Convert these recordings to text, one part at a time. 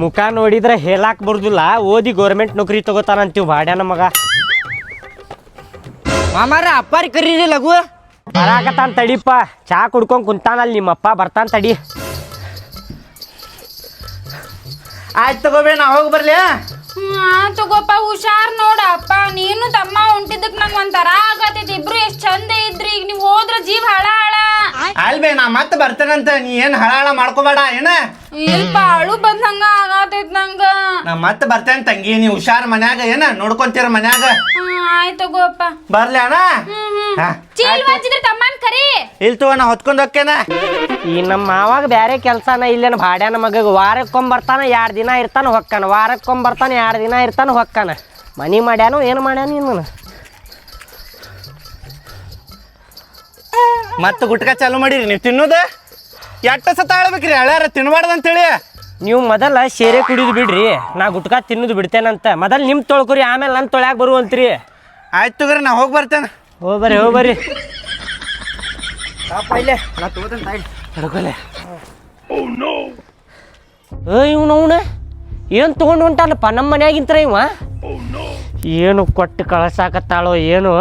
ಮುಖ ನೋಡಿದ್ರೆ ಹೇಳಾಕ್ ಬರುದಿಲ್ಲ. ಓದಿ ಗೌರ್ಮೆಂಟ್ ನೌಕರಿ ತಗೋತಾನಂತೀವಿ ಬಾಡ್ಯಾನ ಮಗ. ಮಾಮಾರ ಅಪ್ಪಾರಿ ಕರೀರಿ ಲಘು. ಬರಾಕತ್ತಾನ ತಡಿಪ್ಪ ಚಾ ಕುಡ್ಕೊಂಡ್ ಕುಂತಾನಲ್ಲಿ ನಿಮ್ಮಪ್ಪ ಬರ್ತಾನ ತಡಿ. ಆಯ್ತು ತಗೋಬೇ ನಾ ಹೋಗಿ ಬರ್ಲಿ ಹ್ಮ್ ತಗೋಪ್ಪ ಹುಷಾರ್ ನೋಡಪ್ಪ ನೀನು ತಮ್ಮ ಹೊಂಟಿದ್ದಕ್ ನಂಗೆ ಒಂಥರ ಆಗತ್ತೈತಿ ಇಬ್ರು ಎಷ್ಟು ಚಂದ ಇದ್ರಿ. ಈಗ ನೀವು ಹೋದ್ರೆ ಜೀವ ಹಾಳ ಅಲ್ಬೇ ನಾ ಮತ್ತೆ ಬರ್ತೇನಂತ ನೀ ಏನ್ ಹಳಾಳ ಮಾಡ್ಕೋಬೇಡ ಏನ? ಇಲ್ಪ ಅಳು ಬಂದಂಗ ಆಗತೈತ್ ನಂಗ. ನಾ ಮತ್ತೆ ಬರ್ತೇನೆ ತಂಗಿ ನೀ ಹುಷಾರ್ ಮನ್ಯಾಗ ಏನ? ನೋಡ್ಕೊಂತೀರ ಮನ್ಯಾಗ? ಆಯ್ತು ತಗೋಪ್ಪ ಬರ್ಲಿ ಅಣ್ಣ. ಚೀಲ್ ತಮ್ಮನ್ ಕರಿ. ಇಲ್ ತಗೋ ನಾ ಹೊತ್ಕೊಂಡ್ ಹೋಕ್ಕೇನ. ಈ ನಮ್ಮ ಮಾವಾಗ ಬ್ಯಾರೆ ಕೆಲ್ಸನ ಇಲ್ಲೇನ ಭಾಡ್ಯಾನ ಮಗಗೆ ವಾರಕ್ಕೊಮ್ಮೆ ಬರ್ತಾನ ಎರಡು ದಿನ ಇರ್ತಾನ ಹೊಕ್ಕಾನ. ವಾರಕ್ಕೊಮ್ಮೆ ಬರ್ತಾನ ಎರಡು ದಿನ ಇರ್ತಾನ ಹೊಕ್ಕಾನ. ಮನಿ ಮಾಡ್ಯಾನು ಏನು ಮಾಡ್ಯಾನ ಇನ್ನು ಮತ್ತೆ ಗುಟ್ಕ ಚಾಲು ಮಾಡಿರಿ ನೀವು ತಿನ್ನೋದ? ಎಟ್ಟ ಸತ ಆಳ್ಬೇಕ್ರಿ ಹಳ್ಯಾರ ಅಂತ ಹೇಳಿ ನೀವು ಮೊದಲ ಸೇರೆ ಕುಡಿದು ಬಿಡ್ರಿ ನಾ ಗುಟ್ಕಾ ತಿನ್ನೋದು ಬಿಡ್ತೇನಂತ. ಮೊದಲು ನಿಮ್ಮ ತೊಳ್ಕೊರಿ ಆಮೇಲೆ ನನ್ನ ತೊಳ್ಯಾಕ ಬರುವಂತ್ರಿ ಆಯ್ತು ತಗೋರಿ ನಾ ಹೋಗಿ ಬರ್ತೇನೆ. ಹೋಗಿ ಬರ್ರಿ ಹೋಗಿ ಬರ್ರಿ ಇಲ್ಲೇ ನಾ ತಗೋತೇನೆ ತಾಯಿ. ಹಿಡ್ಕೊಲೆ ಏ ಇವ್ನು ಅವನು? ಏನು ತೊಗೊಂಡು ಹೊಂಟಾನಪ್ಪ ನಮ್ಮ ಮನ್ಯಾಗಿಂತ್ರ ಇವ? ಏನು ಕೊಟ್ಟು ಕಳಸಾಕತ್ತಾಳೋ ಏನು?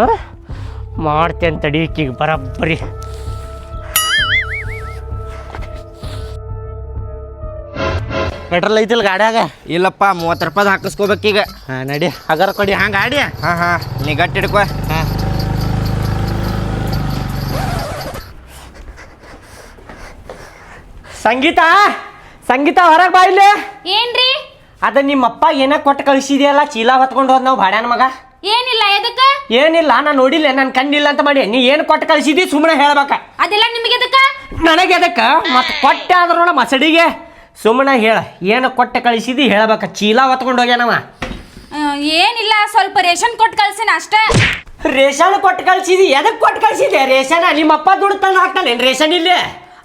ಮಾಡ್ತೇನೆ ತಡೀಕಿಗೆ ಬರಬ್ಬರಿ. ಪೆಟ್ರೋಲ್ ಐತಿಲ್ಲ ಗಾಡ್ಯಾಗ? ಇಲ್ಲಪ್ಪ ಮೂವತ್ತು ರೂಪಾಯಿ ಹಾಕಿಸ್ಕೋಬೇಕೀಗ ಹಾಂ ನಡಿ. ಹಗರ ಕೊಡಿ ಹಾಂ ಗಾಡಿ? ಹಾಂ ಹಾಂ. ನೀ ಗಟ್ಟಿ ಹಿಡ್ಕೊ. ಹಾಂ. ಸಂಗೀತ ಸಂಗೀತ ಹೊರಗೆ ಬಾ ಇಲ್ಲಿ. ಏನ್ರಿ? ಅದ ನಿಮ್ಮಪ್ಪ ಏನ ಕೊಟ್ಟು ಕಳಿಸಿದೆಯಲ್ಲ? ಚೀಲ ಹೊತ್ಕೊಂಡು ಹೋದ್ ನಾವು ಬಾಡ್ಯಾನ ಮಗ. ಏನಿಲ್ಲ ಎದಕ್ಕ? ಏನಿಲ್ಲ ನಾನು ನೋಡಿಲ್ಲ ನನ್ ಕಣ್ಣಿಲ್ಲ ಅಂತ ಮಾಡಿ. ನೀ ಏನು ಕೊಟ್ಟು ಕಳಿಸಿದಿ ಸುಮ್ಮನೆ ಹೇಳ್ಬೇಕ. ಅದೆಲ್ಲ ನಿಮಗೆ ಎದಕ್ಕ ನನಗೆ ಎದಕ್ಕ ಮತ್ತೆ ಕೊಟ್ಟೆ ಆದ್ರೂ ನೋಡ ಮಸಡಿಗೆ. ಸುಮ್ಮನೆ ಹೇಳ ಏನು ಕೊಟ್ಟು ಕಳಿಸಿದಿ ಹೇಳಬೇಕ. ಚೀಲ ಹೊತ್ಕೊಂಡು ಹೋಗ್ಯಾನವ ಆ, ಏನಿಲ್ಲ ಸ್ವಲ್ಪ ರೇಷನ್ ಕೊಟ್ಟು ಕಳ್ಸಿನ ಅಷ್ಟೇ. ರೇಷನ್ ಕೊಟ್ಟು ಕಳ್ಸಿದಿ ಎದಕ್ಕೆ ಕೊಟ್ಟು ಕಳ್ಸಿದೆ ರೇಷನ್? ನಿಮ್ಮಪ್ಪ ದುಡ್ಡು ತಂದು ಹಾಕ್ತಾನೆ ರೇಷನ್ ಇಲ್ಲೇ?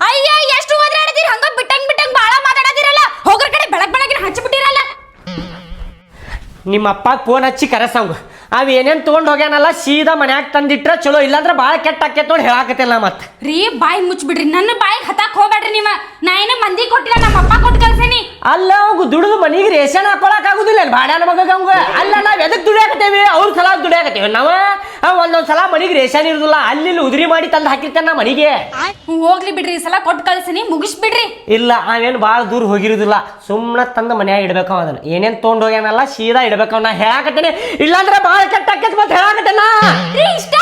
ಅಯ್ಯ ಎಷ್ಟು ಓದಾಡದಿರಿ ಹಂಗ ಬಿಟ್ಟಂಗ್ ಬಿಟ್ಟಂಗ್ ಬಾಳ ಮಾತಾಡದಿರಲ್ಲ. ಹೋಗ್ರ ಕಡೆ ಬೆಳಗ್ ಬೆಳಗಿನ ಹಚ್ಚಿ ಬಿಟ್ಟಿರಲ್ಲ ನಿಮ್ಮಪ್ಪ ಫೋನ್ ಹಚ್ಚಿ ಕರೆಸಂಗು. ಅವ್ ಏನೇನು ತೊಗೊಂಡು ಹೋಗ್ಯಾನಲ್ಲ, ಸೀದಾ ಮನ್ಯಾಗ ತಂದಿಟ್ರ ಚಲೋ, ಇಲ್ಲಾಂದ್ರೆ ಭಾಳ ಕೆಟ್ಟ ಆಕೈತೆ ನೋಡಿ ಹೇಳಾಕತ್ತಿಲ್ಲ ಮತ್ತೆ. ರೀ, ಬಾಯಿ ಮುಚ್ಚಿಬಿಡ್ರಿ ನನ್ನ ಬಾಯಿಗೆ ಹತ್ತಾಕ್ ಹೋಗ್ಬೇಡ್ರಿ ನೀವ. ನಾ ಏನೇ ಮಂದಿ ಕೊಟ್ಟಿಲ್ಲ, ನಮ್ಮ ಅಪ್ಪ ಕೊಟ್ಟು ಕಳ್ಸೇನಿ. ಅಲ್ಲ ಅವಂಗ ದುಡಿದು ಮನಿಗೆ ರೇಷನ್ ಹಾಕೊಳಕ್ ಆಗುದಿಲ್ಲ ಬಾಡ್ಯಾನ ಮಗಗ ಅವಂಗ. ಅಲ್ಲ ನಾವ್ ಎದಕ್ ದುಡಿಯಾಕತ್ತೇವಿ ಅವ್ರ ಸಲ ದುಡಿಯಾಕತ್ತೇವಿ ನಾವ ಒಂದೊಂದ್ ಸಲ ಮನಿಗೆ ರೇಷನ್ ಇರುದಿಲ್ಲ. ಅಲ್ಲಿ ಉದ್ರಿ ಮಾಡಿ ತಂದು ಹಾಕಿರ್ತೇನೆ ನಾ ಮನಿಗೆ. ಹೋಗ್ಲಿ ಬಿಡ್ರಿ. ಈ ಸಲ ಕೊಟ್ಟು ಮುಗಿಸ್ ಮುಗಿಸ್ಬಿಡ್ರಿ. ಇಲ್ಲ ಅವೇನು ಭಾಳ ದೂರ ಹೋಗಿರುದಿಲ್ಲ. ಸುಮ್ಮನೆ ತಂದು ಮನ್ಯಾಗ ಇಡ್ಬೇಕು ಅದನ್ನ. ಏನೇನ್ ತೊಗೊಂಡು ಹೋಗ್ಯಾನಲ್ಲ ಸೀದಾ ಇಡ್ಬೇಕು ನಾ ಹೇಳಾಕತ್ತೇನೆ ಇಲ್ಲಾಂದ್ರೆ ಭಾಳ ಕೆಟ್ಟ ಆಕೈತಿ ಮತ್ತೆ ಹೇಳಾಕತ್ತೇನ ರೀ ಇಷ್ಟ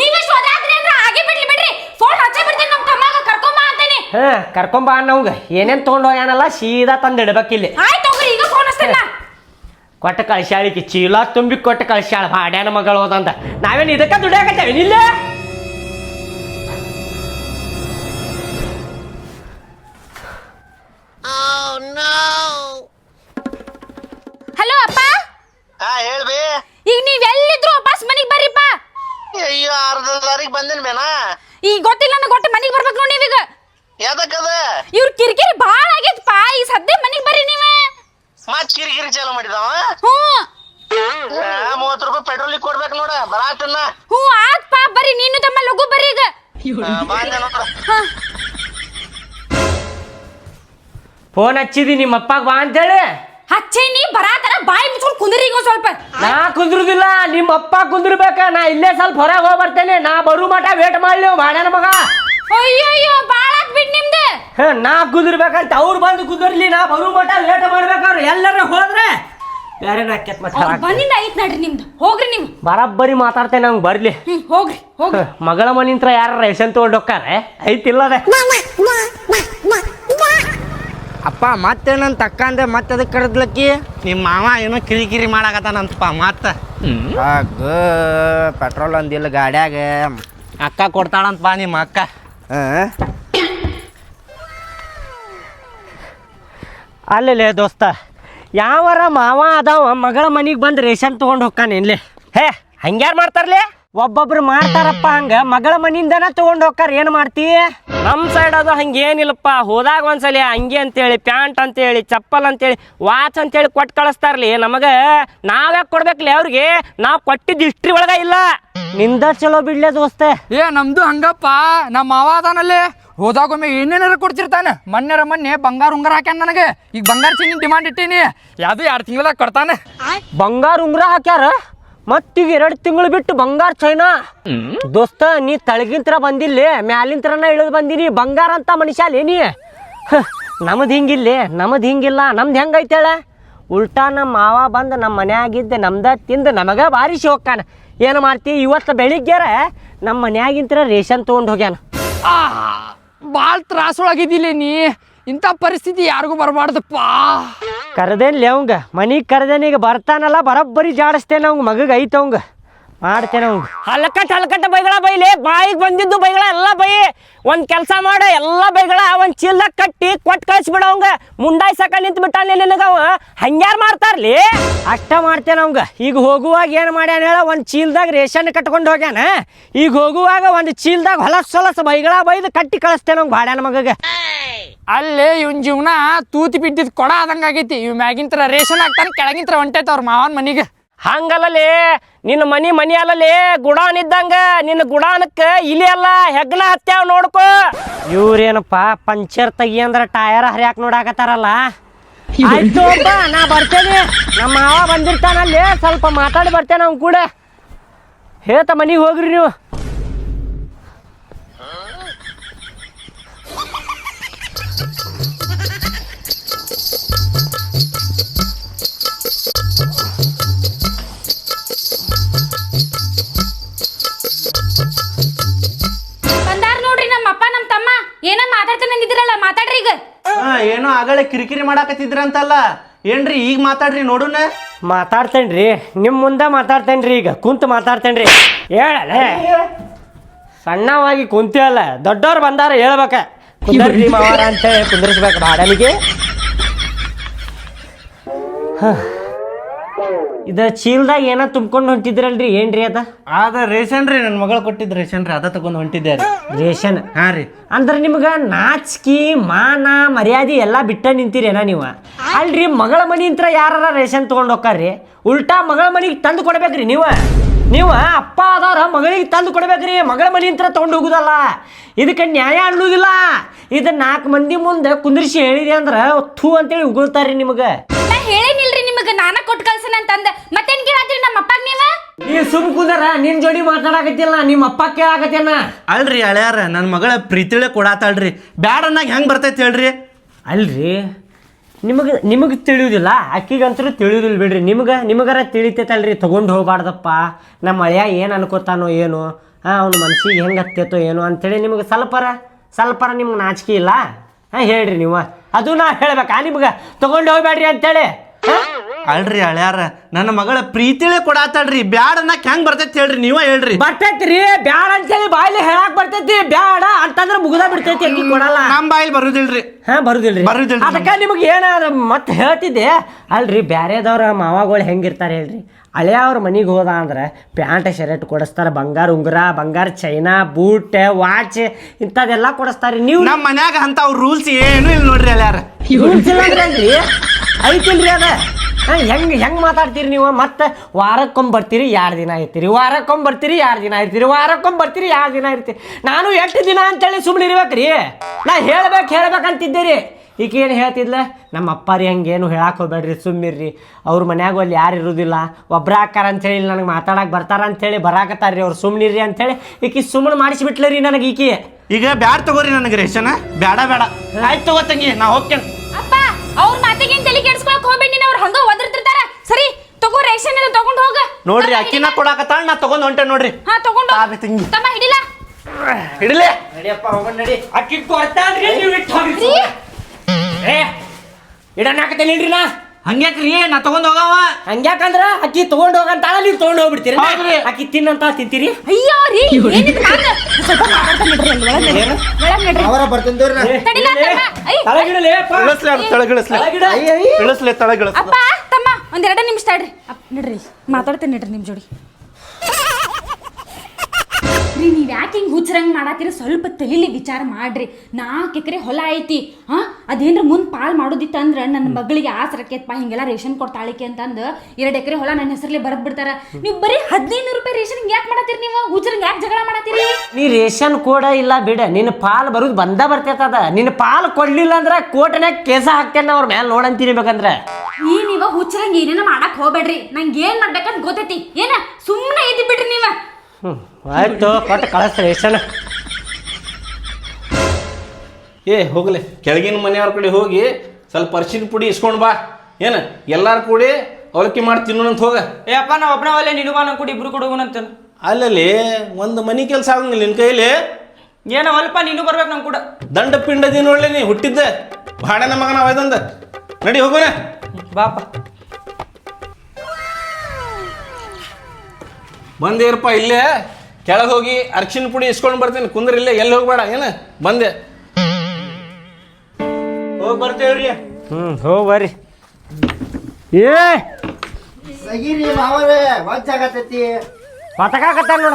ನೀವೆಷ್ಟು ಅಂದ್ರೆ ಹಾಗೆ ಬಿಡ್ಲಿ ಬಿಡ್ರಿ. ಫೋನ್ ಹಚ್ಚ ಬಿಡ್ತೀನಿ ನಮ್ಮ ತಮ್ಮಾಗ ಕರ್ಕೊಂಬ ಅಂತೀನಿ ಹಾ ಕರ್ಕೊಂಬ ಅನ್ನವಂಗ ಏನೇನ್ ತೊಗೊಂಡು ಹೋಗ್ಯಾನಲ್ಲ ಸೀದಾ ತಂದು ಇಡಬೇಕು ಇಲ್ಲಿ ಆಯ್ತು ಹೋಗ್ರಿ ಈಗ ಫೋನ್ ಹಚ್ತೇನೆ ನಾ. ಕೊಟ್ಟ ಕಳ್ಸ್ಯಾಳಿಕಿ ಚೀಲ ತುಂಬಿ ಕೊಟ್ಟ ಕಳ್ಸ್ಯಾಳ. ಬಾಡ್ಯಾನ ಮಗಳು ಹೋದಂತ. ನಾವೇನು ಇದಕ್ಕ ದುಡಿಯಾಕತ್ತೇವೆ? ಇಲ್ಲ ಹಲೋ ಅಪ್ಪ. ಹಾ ಹೇಳ್ಬಿ ಈಗ ನೀವ್ ಎಲ್ಲಿದ್ರು ವಾಪಸ್ ಮನೆಗ್ ಬರ್ರಿಪ್ಪ. ಅಯ್ಯೋ ಅರ್ಧದಾರಿಗೆ ಬಂದಿನ ಬೇನಾ ಈಗ ಗೊತ್ತಿಲ್ಲ ನನಗೆ ಗೊತ್ತು ಮನಿಗ್ ಬರ್ಬೇಕು ನೋಡಿ ನೀವೀಗ. ಎದಕ್ಕದ ಇವ್ರ ಕಿರಿಕಿರಿ ಭಾಳ ಪಾ ಈ ಸದ್ಯ ಮನಿಗ್ ಬರ್ರಿ ನೀವ. ಮತ್ ಕಿರಿಕಿರಿ ಚಾಲು ಮಾಡಿದವ? ಹ್ಞೂ. ಮೂವತ್ ರೂಪಾಯಿ ಪೆಟ್ರೋಲ್ ಕೊಡ್ಬೇಕು ನೋಡ ಬರಾತನ್ನ ಹ್ಞೂ ಪಾ ಬರ್ರಿ ನೀನು ತಮ್ಮ ಲಘು ಬರ್ರಿ ಈಗ. ಬಂದೆ ಫೋನ್ ಹಚ್ಚಿದಿ ನಿಮ್ಮ ಅಪ್ಪಾಗ ಬಾ ಅಂತೇಳಿ. ಹಚ್ಚೇನಿ ಬರಾತರ ಬಾಯಿ ಮುಚ್ಕೊಂಡು ಕುಂದ್ರಿ ಈಗ ಒಂದ್ ಸ್ವಲ್ಪ. ನಾ ಕುಂದ್ರುದಿಲ್ಲ ನಿಮ್ಮ ಅಪ್ಪ ಕುಂದ್ರಬೇಕ ನಾ ಇಲ್ಲೇ ಸ್ವಲ್ಪ ಹೊರಗೆ ಹೋಗಿ ಬರ್ತೇನೆ ನಾ ಬರು ಮಟ ವೇಟ್ ಮಾಡ್ಲಿ ಮಾಡ್ಯಾನ ಮಗ. ಅಯ್ಯೋ ಅಯ್ಯೋ ಭಾಳ ಆತ್ ಬಿಡ್ ನಿಮ್ದು ಹ, ನಾ ಕುದಿರ್ಬೇಕಂತ ಅವ್ರು ಬಂದು ಕುದಿರ್ಲಿ ನಾ ಬರು ಮಟ ಲೇಟ್ ಮಾಡ್ಬೇಕಾದ್ರೆ ಎಲ್ಲರೂ ಹೋದ್ರೆ ಬೇರೆ ನಾಕ್ಯತ್ ಮತ್ತೆ ಬಂದಿಂದ ಐತ್ ನಡ್ರಿ ನಿಮ್ದು. ಹೋಗ್ರಿ ನೀವು. ಬರಬ್ಬರಿ ಮಾತಾಡ್ತೇನೆ ನಂಗೆ ಬರ್ಲಿ. ಹ್ಮ್ ಹೋಗ್ರಿ ಹೋಗ್ರಿ. ಹ, ಮಗಳ ಮನಿಂತ್ರ ಯಾರ ರೇಷನ್ ತಗೊಂಡು ಹೋಗ್ತಾರೆ? ಐತಿಲ್ಲದೆ. ಅಪ್ಪ ಮತ್ತೆ ನನ್ನ ತಕ್ಕಂದೆ ಮತ್ತೆ ಅದಕ್ಕೆ ಕರೆದ್ಲಕ್ಕಿ? ನಿಮ್ಮ ಮಾವ ಏನೋ ಕಿರಿಕಿರಿ ಮಾಡಾಕತ್ತಾನಂತಪ್ಪ ಮತ್ತ ಪೆಟ್ರೋಲ್ ಒಂದಿಲ್ಲ ಗಾಡ್ಯಾಗ. ಅಕ್ಕ ಕೊಡ್ತಾಳಂತಪ್ಪ ಬಾ ನಿಮ್ಮ ಅಕ್ಕ. ಆ? ಅಲ್ಲೇ ದೋಸ್ತ, ಯಾವರ ಮಾವ ಅದಾವ ಮಗಳ ಮನಿಗೆ ಬಂದು ರೇಷನ್ ತೊಗೊಂಡು ಹೋಗ್ತಾನೆ ಇಲ್ಲೇ. ಹೇ, ಹಂಗ್ಯಾರು ಮಾಡ್ತಾರಲೇ? ಒಬ್ಬೊಬ್ರು ಮಾಡ್ತಾರಪ್ಪ ಹಂಗ ಮಗಳ ಮನಿಯಿಂದನ ತಗೊಂಡ್ ಹೋಗ್ತಾರ ಏನ್ ಮಾಡ್ತಿ? ನಮ್ ಸೈಡ್ ಅದು ಹಂಗೇನಿಲ್ಲಪ್ಪ ಹೋದಾಗ ಒಂದ್ಸಲಿ ಅಂಗಿ ಅಂತೇಳಿ ಪ್ಯಾಂಟ್ ಅಂತೇಳಿ ಚಪ್ಪಲ್ ಅಂತೇಳಿ ವಾಚ್ ಅಂತೇಳಿ ಕೊಟ್ಟು ಕಳಿಸ್ತಾರ್ಲಿ ನಮಗ ನಾವ್ಯಾಕೆ ಕೊಡ್ಬೇಕ್ಲಿ ಅವ್ರಿಗೆ? ನಾವ್ ಕೊಟ್ಟಿದ್ದು ಹಿಸ್ಟ್ರಿ ಒಳಗ ಇಲ್ಲ. ನಿಂದ ಚಲೋ ಬಿಡ್ಲೆ ದೋಸ್ತೆ. ಏ ನಮ್ದು ಹಂಗಪ್ಪ ನಮ್ಮ ಮಾವ ಅದಾನಲ್ಲಿ. ಹೋದಾಗೊಮ್ಮೆ ಏನೇನಾರ ಕೊಡ್ತಿರ್ತಾನೆ. ಮೊನ್ನೆರ ಮೊನ್ನೆ ಬಂಗಾರ ಉಂಗಾರ ಹಾಕ್ಯಾನ ನನಗೆ. ಈಗ ಬಂಗಾರ ಚಿನ್ನ ಡಿಮಾಂಡ್ ಇಟ್ಟೀನಿ. ಯಾವ್ದು ಎರಡು ತಿಂಗಳ ಕೊಡ್ತಾನೆ. ಬಂಗಾರ ಉಂಗ್ರ ಹಾಕ್ಯಾರ? ಮತ್ತೀಗ ಎರಡು ತಿಂಗಳು ಬಿಟ್ಟು ಬಂಗಾರ ಚೈನಾ. ದೋಸ್ತ ನೀ ತಳಗಿಂತ್ರ ಬಂದಿಲ್ಲ ಮ್ಯಾಲಿಂತ್ರನ ಇಳಿದು ಬಂದಿನಿ ಬಂಗಾರ ಅಂತ ಮನುಷ್ಯ ಅಲ್ಲೇ ನೀ. ಹ, ನಮ್ದು ಹಿಂಗಿಲ್ಲ ನಮ್ದು ಹಿಂಗಿಲ್ಲ ನಮ್ದು ಹೆಂಗೈತೆ ಹೇಳ? ಉಲ್ಟಾ ನಮ್ಮ ಮಾವ ಬಂದು ನಮ್ಮ ಮನ್ಯಾಗಿದ್ದ ನಮ್ದ ತಿಂದು ನಮಗ ಬಾರಿಸಿ ಶೋಕಾನ. ಏನು ಮಾಡ್ತಿ ಇವತ್ತು ಬೆಳಿಗ್ಗೆರ ನಮ್ಮ ಮನ್ಯಾಗಿಂತ್ರ ರೇಷನ್ ತೊಗೊಂಡು ಹೋಗ್ಯಾನ. ಭಾಳ ತ್ರಾಸೊಳಗಿದ್ದಿಲ್ಲ ನೀ. ಇಂಥ ಪರಿಸ್ಥಿತಿ ಯಾರಿಗೂ ಬರಬಾರ್ದಪ್ಪ. ಕರೆದೇನ್ಲಿ ಅವಂಗ? ಮನಿಗೆ ಕರೆದೇನೀಗ ಬರ್ತಾನಲ್ಲ ಬರೋಬ್ಬರಿ ಜಾಡಿಸ್ತೇನೆ ಅವಂಗ ಮಗಗೆ ಐತೆ ಅವಂಗ. ಮಾಡ್ತೇನೆ ಅವಂಗ ಹಲ್ಕಟ್ ಹಲ್ಕಟ್ ಬೈಗಳ ಬೈಲಿ ಬಾಯಿಗೆ ಬಂದಿದ್ದು ಬೈಗಳ ಎಲ್ಲ ಬೈ. ಒಂದು ಕೆಲಸ ಮಾಡ ಎಲ್ಲ ಬೈಗಳ ಒಂದು ಚೀಲ ಕಟ್ಟಿ ಕೊಟ್ಟು ಕಳಿಸ್ಬಿಡ ಅವಂಗ. ಮುಂಡಾಯಿ ಸಾಕ ನಿಂತು ಬಿಟ್ಟಾನೆ ನಿನಗೆ ಅವ. ಹಂಗ್ಯಾರ್ ಮಾಡ್ತಾರ್ಲಿ ಅಷ್ಟ ಮಾಡ್ತೇನೆ ಅವಂಗ. ಈಗ ಹೋಗುವಾಗ ಏನು ಮಾಡ್ಯಾನ ಹೇಳ ಒಂದು ಚೀಲ್ದಾಗ ರೇಷನ್ ಕಟ್ಕೊಂಡು ಹೋಗ್ಯಾನ. ಈಗ ಹೋಗುವಾಗ ಒಂದು ಚೀಲ್ದಾಗ ಹೊಲಸ್ ಹೊಲಸ ಬೈಗಳ ಬೈದು ಕಟ್ಟಿ ಕಳಿಸ್ತೇನೆ ಅವಂಗ ಬಾಡ್ಯಾನ ಮಗಗೆ. ಅಲ್ಲಿ ಇವನ್ ಜೀವನ ತೂತಿ ಬಿದ್ದಿದ್ ಕೊಡ ಆದಂಗ ಆಗೈತಿ. ಇವ್ ಮ್ಯಾಗಿಂತ್ರ ರೇಷನ್ ಹಾಕ್ತಾನೆ ಕೆಳಗಿಂತ ಹೊಂಟೈತೆ ಅವ್ರ ಮಾವನ್ ಮನಿಗೆ. ಹಂಗಲ್ಲಲೇ ನಿನ್ನ ಮನಿ ಮನಿ ಅಲ್ಲಲೇ ಗುಡಾನ್ ಇದ್ದಂಗ ನಿನ್ನ ಗುಡಾನಕ್ಕ ಇಲಿ ಅಲ್ಲ ಹೆಗ್ಲ ಹತ್ಯಾವ ನೋಡ್ಕೋ. ಇವ್ರೇನಪ್ಪ ಪಂಚರ್ ತೆಗಿ ಅಂದ್ರೆ ಟಯರ್ ಹರಿಯಾಕ್ ನೋಡಾಕತ್ತಾರಲ್ಲ. ಆಯ್ತು ಅಪ್ಪ ನಾ ಬರ್ತೇನೆ. ನಮ್ಮ ಮಾವ ಬಂದಿರ್ತಾನಲ್ಲಿ ಸ್ವಲ್ಪ ಮಾತಾಡಿ ಬರ್ತೇನೆ ಅವ್ನ ಕೂಡ. ಹೇಳ್ತ ಮನಿಗೆ ಹೋಗ್ರಿ ನೀವು. ಆಗಲೇ ಕಿರಿಕಿರಿ ಮಾಡಾಕತ್ತಿದ್ರಂತಲ್ಲ. ಏನ್ರಿ ಈಗ ಮಾತಾಡ್ರಿ ನೋಡುನ? ಮಾತಾಡ್ತೇನ್ರಿ ನಿಮ್ಮ ಮುಂದೆ ಮಾತಾಡ್ತೇನ್ರಿ ಈಗ ಕುಂತು ಮಾತಾಡ್ತೇನ್ರಿ. ಹೇಳಲೆ? ಸಣ್ಣವಾಗಿ ಕುಂತಿ ಅಲ್ಲ ದೊಡ್ಡವ್ರು ಬಂದಾರ ಹೇಳ್ಬೇಕ. ಕುಂದರ್ರಿ ಮಾವಾರ ಅಂತ ಕುಂದರ್ಸ್ಬೇಕು ಬಾಡನಿಗೆ ಇದ ಚೀಲ್ದಾಗ ಏನ ತುಂಬ್ಕೊಂಡು ಹೊಂಟಿದ್ರಲ್ರಿ? ಏನ್ರಿ ಅದ? ಅದ ರೇಷನ್ ರೀ ನನ್ನ ಮಗಳು ಕೊಟ್ಟಿದ್ ರೇಷನ್ ರೀ ಅದ ತಗೊಂಡ್ ಹೊಂಟಿದ್ದೆ ರೀ. ರೇಷನ್? ಹಾ ರೀ. ಅಂದ್ರೆ ನಿಮ್ಗ ನಾಚಿಕೆ ಮಾನ ಮರ್ಯಾದೆ ಎಲ್ಲಾ ಬಿಟ್ಟ ನಿಂತೀರೇನ ನೀವು? ಅಲ್ರಿ ಮಗಳ ಮನಿ ಅಂತ ಯಾರ ರೇಷನ್ ತೊಗೊಂಡು ಹೋಗ್ತಾರ್ರಿ ಉಲ್ಟಾ ಮಗಳ ಮನಿಗೆ ತಂದು ಕೊಡ್ಬೇಕ್ರಿ ನೀವು? ನೀವು ಅಪ್ಪ ಆದವ್ರ ಮಗಳಿಗೆ ತಂದು ಕೊಡ್ಬೇಕ್ರಿ ಮಗಳ ಮನಿ ಅಂತ ತೊಗೊಂಡು ಹೋಗುದಲ್ಲ. ಇದಕ್ಕೆ ನ್ಯಾಯ ಅನ್ನೋದಿಲ್ಲ. ಇದು ನಾಲ್ಕು ಮಂದಿ ಮುಂದೆ ಕುಂದ್ರಿಸಿ ಹೇಳಿದ್ರಿ ಅಂದ್ರೆ ಥೂ ಅಂತೇಳಿ ಉಗುಳ್ತಾರ್ರಿ ನಿಮಗೆ. ಹೇಳೇನಿಲ್ರಿ ನಿಮಗೆ ನಾನ ಕೊಟ್ಟು ಕಳ್ಸನ ಅಂತಂದ. ಮತ್ತೇನ್ ಕೇಳತ್ತೀರಿ ನಮ್ಮ ಅಪ್ಪಗ್ ನೀವ? ನೀ ಸುಮ್ ಕುಂದರ ನಿನ್ ಜೋಡಿ ಮಾತಾಡಕತ್ತಿಲ್ಲ ನಿಮ್ಮ ಅಪ್ಪ ಕೇಳಾಕತ್ತೇನ? ಅಲ್ರಿ ಅಳ್ಯಾರ ನನ್ನ ಮಗಳ ಪ್ರೀತಿಳೆ ಕೊಡಾತಾಳ್ರಿ. ಬ್ಯಾಡ ಅನ್ನಂಗ ಹೆಂಗ್ ಬರ್ತೈತಿ ಹೇಳ್ರಿ? ಅಲ್ರಿ ನಿಮಗೆ ನಿಮಗೆ ತಿಳಿಯುವುದಿಲ್ಲ ಅಕ್ಕಿಗಂತೂ ತಿಳಿಯುದಿಲ್ಲ ಬಿಡ್ರಿ. ನಿಮ್ಗೆ ನಿಮಗರ ತಿಳಿತೈತಲ್ರಿ ತೊಗೊಂಡು ಹೋಗ್ಬಾರ್ದಪ್ಪ. ನಮ್ಮ ಅಳಿಯ ಏನು ಅನ್ಕೋತಾನೋ ಏನು ಹಾಂ ಅವ್ನ ಮನ್ಸಿಗೆ ಹೆಂಗೆ ಹತ್ತೈತೋ ಏನೋ ಅಂತೇಳಿ ನಿಮಗೆ ಸ್ವಲ್ಪರ ಸ್ವಲ್ಪರ ನಿಮ್ಗೆ ನಾಚಿಕೆ ಇಲ್ಲ. ಹಾಂ ಹೇಳ್ರಿ ನೀವು. ಅದು ನಾ ಹೇಳ್ಬೇಕಾ. ನಿಮ್ಗೆ ತೊಗೊಂಡು ಹೋಗ್ಬೇಡ್ರಿ ಅಂತೇಳಿ. ಅಲ್ರಿ ಅಳ್ಯಾರ. ನನ್ನ ಮಗಳ ಪ್ರೀತಿಳೆ ಕೊಡಾತಾಳ್ರಿ. ಬ್ಯಾಡ ಅನ್ನಕ್ ಹೆಂಗ್ ಬರ್ತೈತಿ ಹೇಳ್ರಿ ನೀವ ಹೇಳ್ರಿ. ಬರ್ತೈತ್ರಿ. ಬ್ಯಾಡ ಅಂತೇಳಿ ಬಾಯಲ್ಲಿ ಹೇಳಕ್ ಬರ್ತೈತಿ. ಬ್ಯಾಡ ಅಂತಂದ್ರೆ ಮುಗ್ದ ಬಿಡ್ತೈತಿ ಅಕ್ಕಿ ಕೊಡಲ್ಲ. ನಮ್ ಬಾಯಿಲ್ ಬರುದಿಲ್ರಿ. ಹಾ ಬರುದಿಲ್ರಿ. ಬರುದಿಲ್ರಿ. ಅದಕ್ಕೆ ನಿಮಗೆ ಏನಾದ ಮತ್ತೆ ಹೇಳ್ತಿದ್ದೆ? ಅಲ್ರಿ ಬ್ಯಾರೆದವ್ರ ಮಾವಾಗಳು ಹೆಂಗಿರ್ತಾರೆ ಹೇಳ್ರಿ. ಹಳೆಯ ಅವ್ರ ಮನೆಗೆ ಹೋದ ಅಂದ್ರೆ ಪ್ಯಾಂಟ್ ಶರ್ಟ್ ಕೊಡಿಸ್ತಾರೆ. ಬಂಗಾರ ಉಂಗುರ ಬಂಗಾರ ಚೈನಾ ಬೂಟ್ ವಾಚ್ ಇಂಥದ್ದೆಲ್ಲ ಕೊಡಿಸ್ತಾರೆ ನೀವು ನಮ್ಮ ಮನ್ಯಾಗ ಅಂತ ಅವ್ರ ರೂಲ್ಸ್ ಏನು ಇಲ್ಲ ನೋಡ್ರಿ ಅಲ್ಯಾರ ರೂಲ್ಸ್ ಇಲ್ಲ ಐತಿಲ್ರಿ ಅದ. ಹಾ, ಹೆಂಗ್ ಹೆಂಗ್ ಮಾತಾಡ್ತೀರಿ ನೀವು? ಮತ್ತೆ ವಾರಕ್ಕೊಮ್ಮೆ ಬರ್ತೀರಿ ಎರಡು ದಿನ ಇರ್ತೀರಿ? ವಾರಕ್ಕೊಮ್ಮೆ ಬರ್ತೀರಿ ಎರಡು ದಿನ ಇರ್ತೀರಿ? ವಾರಕ್ಕೊಮ್ಮೆ ಬರ್ತೀರಿ ಎರಡು ದಿನ ಇರ್ತೀರಿ? ನಾನು ಎಷ್ಟು ದಿನ ಅಂತೇಳಿ ಸುಮ್ಮನೆ ಇರ್ಬೇಕ್ರಿ. ನಾ ಹೇಳ್ಬೇಕು ಹೇಳ್ಬೇಕಂತಿದ್ದೀರಿ. ಈಗ ಏನು ಹೇಳ್ತಿದ್ಲ? ನಮ್ಮ ಅಪ್ಪಾರಿ ಹಂಗೇನು ಹೇಳಕ್ಕೆ ಹೋಗ್ಬೇಡ್ರಿ ಸುಮ್ಮಿರ್ರಿ ಅವ್ರ ಮನ್ಯಾಗ ಅಲ್ಲಿ ಯಾರು ಇರೋದಿಲ್ಲ. ಒಬ್ರ ಹಾಕಾರ ಅಂತೇಳಿ ನನಗೆ ಮಾತಾಡಕ್ಕೆ ಬರ್ತಾರ ಅಂತೇಳಿ ಬರಾಕತ್ತಾರ್ರಿ ಅವ್ರು ಸುಮ್ಮನಿರ್ರಿ ಅಂತೇಳಿ ಈಕಿ ಸುಮ್ಮನೆ ಮಾಡಿಸಿಬಿಟ್ಲರಿ ನನಗೆ ಈಕಿ. ಈಗ ಬ್ಯಾಡ ತಗೋರಿ ನನಗೆ ರೇಷನ್. ಬೇಡ ಬೇಡ ಆಯ್ತು ತಗೋತಂಗಿ ನಾ ಹೋಗ್ತೇನೆ. ಅವ್ರ ಮಾತಿಗೇನ್ ತಲೆ ಕೆಡ್ಸ್ಕೊಳಕ್ ಹೋಗ್ಬೇಡಿ ನೀನ್ ಅವ್ರ ಹಂಗ ಒದರ್ತಿರ್ತಾರ. ಸರಿ ತಗೋ ರೇಷನ್ ಇದು ತಗೊಂಡ್ ಹೋಗ. ನೋಡ್ರಿ ಅಕ್ಕಿನ? ಕೊಡಾಕತ್ತಾಳ ನಾ ತಗೊಂಡ್ ಹೊಂಟೆ ನೋಡ್ರಿ. ಹಾ ತಗೊಂಡ್ ಹೋಗ್. ತಿಂಗಿ ತಂಗಿ. ತಮ್ಮ ಹಿಡಿಲ. ಹಿಡಿಲೆ. ನಡಿಯಪ್ಪ ಹೋಗೋಣ ನಡಿ. ಅಕ್ಕಿ ಕೊಡ್ತಾಳ್ರಿ ನೀವು ಇಟ್ಟು ಹೋಗ್ರಿ. ಏ ಇಡನಾಕತ್ತೇನೆ ನಾ? ಹಂಗ್ಯಾಕ್ರಿ? ನಾ ತಗೊಂಡ್ ಹೋಗವ. ಹಂಗ್ಯಾಕಂದ್ರ ಅಕ್ಕಿ ತಗೊಂಡ್ ಹೋಗಂತಾಳ ನೀವ್ ತಗೊಂಡ್ ಹೋಗ್ಬಿಡ್ತೀರಿ. ಹೌದ್ರಿ. ಅಕ್ಕಿ ತಿನ್ನಂತ ತಿಂತೀರಿ. ಅಯ್ಯೋ ರೀ ಏನಿದ್? ಸ್ವಲ್ಪ ಮಾತಾಡ್ತಾ ನಡ್ರಿ ಅಲ್ಲಿ ಒಳಗ್ ನಡ್ರಿ. ಒಳಗ್ ನಡ್ರಿ. ಅವರ ಬರ್ತಂದವ್ರ ತಡಿಲ ತಮ್ಮ. ಐ, ತಳಗಿಡಲೇ ಅಪ್ಪ. ಇಳಿಸ್ಲಿ ಅದು ತಳಗಿಳಿಸ್ಲಿ ತಳಗಿಡ. ಇಳಿಸ್ಲಿ ತಳಗಿಳಿಸ್ ಅಪ್ಪ ತಮ್ಮ ಒಂದೆರಡು ನಿಮಿಷ ತಡ್ರಿ. ಅಪ್ಪ ನಡ್ರಿ. ಮಾತಾಡ್ತೇನೆ ನಡ್ರಿ ನಿಮ್ ಜೋಡಿ. ರೀ ನೀವ್ ಯಾಕೆ ಹಿಂಗ್ ಹುಚ್ಚರಂಗ್ ಮಾಡಾತಿರ? ಸ್ವಲ್ಪ ತಲೀಲಿ ವಿಚಾರ ಮಾಡ್ರಿ. ನಾಲ್ಕು ಎಕರೆ ಹೊಲ ಐತಿ. ಹಾ ಅದೇನ್ರ ಮುಂದೆ ಪಾಲ್ ಮಾಡೋದಿತ್ತ ಅಂದ್ರ ನನ್ನ ಮಗಳಿಗೆ ಆಸರಕ್ಕೆಪ್ಪ ಹಿಂಗೆಲ್ಲ ರೇಷನ್ ಕೊಡ್ತಾಳಿಕೆ ಅಂತಂದು ಎರಡು ಎಕರೆ ಹೊಲ ನನ್ನ ಹೆಸರಲ್ಲಿ ಬರದ್ ಬಿಡ್ತಾರ. ನೀವು ಬರೀ ಹದಿನೈದು ರೂಪಾಯಿ ರೇಷನ್ ಯಾಕೆ ಮಾಡತ್ತೀರಿ ನೀವು? ಹುಚ್ಚರಂಗ್ ಯಾಕೆ ಜಗಳ ಮಾಡತ್ತೀರಿ? ನೀ ರೇಷನ್ ಕೂಡ ಇಲ್ಲ ಬಿಡ ನಿನ್ನ ಪಾಲ್ ಬರುದು ಬಂದ ಬರ್ತೈತದ ನಿನ್ನ ಪಾಲ್ ಕೊಡ್ಲಿಲ್ಲ ಅಂದ್ರ ಕೋರ್ಟ್ನ್ಯಾಗ ಕೇಸ ಹಾಕ್ತೇನೆ ಅವ್ರ ಮೇಲೆ ನೋಡಂತೀನಿ ಬೇಕಂದ್ರೆ ಈ ನೀವ ಹುಚ್ಚರಂಗ್ ಏನೇನ ಮಾಡಕ್ ಹೋಗ್ಬೇಡ್ರಿ. ನಂಗೆ ಏನ್ ಮಾಡ್ಬೇಕಂತ ಗೊತ್ತೈತಿ. ಏನ ಸುಮ್ಮನೆ ಇದ್ದು ಬಿಡ್ರಿ ನೀವು? ಆಯ್ತು ಕೊಟ್ಟು ಕಳಿಸ್ ರೇಷನ್. ಏ ಹೋಗಲಿ. ಕೆಳಗಿನ ಮನೆಯವ್ರ ಕಡೆ ಹೋಗಿ ಸ್ವಲ್ಪ ಅರ್ಶಿನ ಪುಡಿ ಇಸ್ಕೊಂಡು ಬಾ. ಏನು ಎಲ್ಲರೂ ಕೂಡಿ ಅವಲಕ್ಕಿ ಮಾಡಿ ತಿನ್ನೋಣಂತ ಹೋಗ. ಏ ಅಪ್ಪ ನಾವು ಒಬ್ಬನ ಒಲೆ ನಿನ್ನ ನಾನು ಕೂಡ ಇಬ್ರು ಕೂಡ ಹೋಗೋಣಂತ. ಅಲ್ಲಲ್ಲಿ ಒಂದು ಮನೆ ಕೆಲಸ ಆಗಂಗಿಲ್ಲ ನಿನ್ನ ಕೈಲಿ? ಏನೋ ಅಲ್ಪ ನೀನು ಬರ್ಬೇಕು ನಮ್ಮ ಕೂಡ. ದಂಡ ಪಿಂಡದಿ ಒಳ್ಳೆ ನೀ ಹುಟ್ಟಿದ್ದೆ. ಭಾಡನ ಮಗನ ಒಯ್ದಂದ ನಡಿ ಹೋಗೋಣ. ಬಾಪ. ಬಂದೇರಪ್ಪ ಇಲ್ಲೇ. ಕೆಳಗೆ ಹೋಗಿ ಅರ್ಶಿನ ಪುಡಿ ಇಸ್ಕೊಂಡು ಬರ್ತೀನಿ. ಕುಂದ್ರ ಇಲ್ಲೇ ಎಲ್ಲಿ ಹೋಗ್ಬೇಡ ಏನು? ಬಂದೆ. ಹೋಗಿ ಬರ್ತೇವ್ರಿ. ಹ್ಞೂ ಹೋ ಬರ್ರಿ. ಏ! ಸಗಿರಿ ಮಾವರೇ ನೋಡ.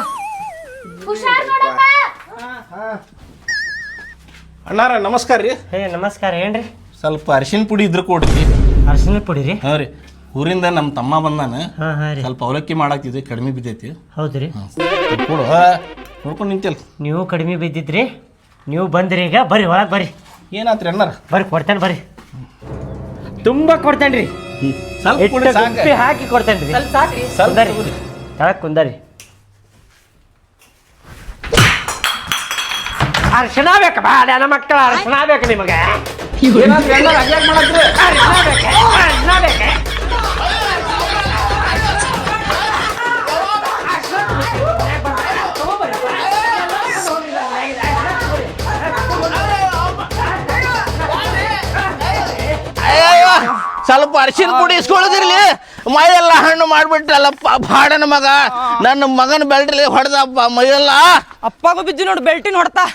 ಹುಷಾರ್ ನೋಡಪ್ಪ. ಅಣ್ಣಾರ ನಮಸ್ಕಾರ ರೀ. ಹೇ ನಮಸ್ಕಾರ ಏನ್ರಿ? ಸ್ವಲ್ಪ ಅರಿಶಿನ ಪುಡಿ ಇದ್ರ ಕೊಡ್ರಿ. ಅರ್ಶಿನ ಪುಡಿ ರೀ? ಹಾಂ ರೀ. ಊರಿಂದ ನಮ್ಮ ತಮ್ಮ ಬಂದಾನ. ಹಾಂ ಹಾಂ ರೀ. ಸ್ವಲ್ಪ ಅವಲಕ್ಕಿ ಮಾಡಾಕ್ತಿದ್ವಿ ಕಡಿಮೆ ಬಿದ್ದೈತಿ. ಹೌದ್ರಿ ಕೊಡು ನೋಡ್ಕೊಂಡು ನಿಂತಲ್ ನೀವು ಕಡಿಮೆ ಬಿದ್ದಿದ್ರಿ. ನೀವು ಬಂದ್ರಿ ಈಗ ಬರ್ರಿ ಒಳಗೆ ಬರ್ರಿ. ಏನಾತ್ರಿ ಅಣ್ಣಾರ? ಬರ್ರಿ ಕೊಡ್ತೇನೆ ಬರ್ರಿ. ತುಂಬ ಕೊಡ್ತೇನೆ ರೀ ಸ್ವಲ್ಪ ಕೊಡಿ ಸಾಕ. ಉಪ್ಪಿ ಹಾಕಿ ಕೊಡ್ತೇನೆ ರೀ ಸ್ವಲ್ಪ ಸಾಕ್ರಿ. ಸ್ವಲ್ಪ ಕುಂದರಿ. ತಗೋರಿ. ಕೆಳಗೆ ಕುಂದರಿ. ಅರ್ಶನ ಬೇಕು ಬಾಡ ನನ್ನ ಮಕ್ಕಳ ಅರ್ಶನ ಬೇಕು ನಿಮಗೆ. ಏನಾತ್ರಿ ಅಣ್ಣಾರ ಹಂಗ್ಯಾಕ್ ಮಾಡತ್ರಿ? ಅರ್ಶನ ಸ್ವಲ್ಪ ಅರ್ಶಿನ ಪುಡಿ ಇಸ್ಕೊಳ್ಳೋದಿರ್ಲಿ. ಮೈಯೆಲ್ಲ ಹಣ್ಣು ಮಾಡ್ಬಿಟ್ರಲ್ಲಪ್ಪ ಬಾಡನ ಮಗ. ನನ್ನ ಮಗನ ಬೆಲ್ಟ್ಲಿ ಹೊಡೆದಪ್ಪ ಮೈಯೆಲ್ಲ. ಅಪ್ಪಗೂ ಬಿದ್ದು ನೋಡು ಬೆಲ್ಟಿನ ಹೊಡ್ತಾ.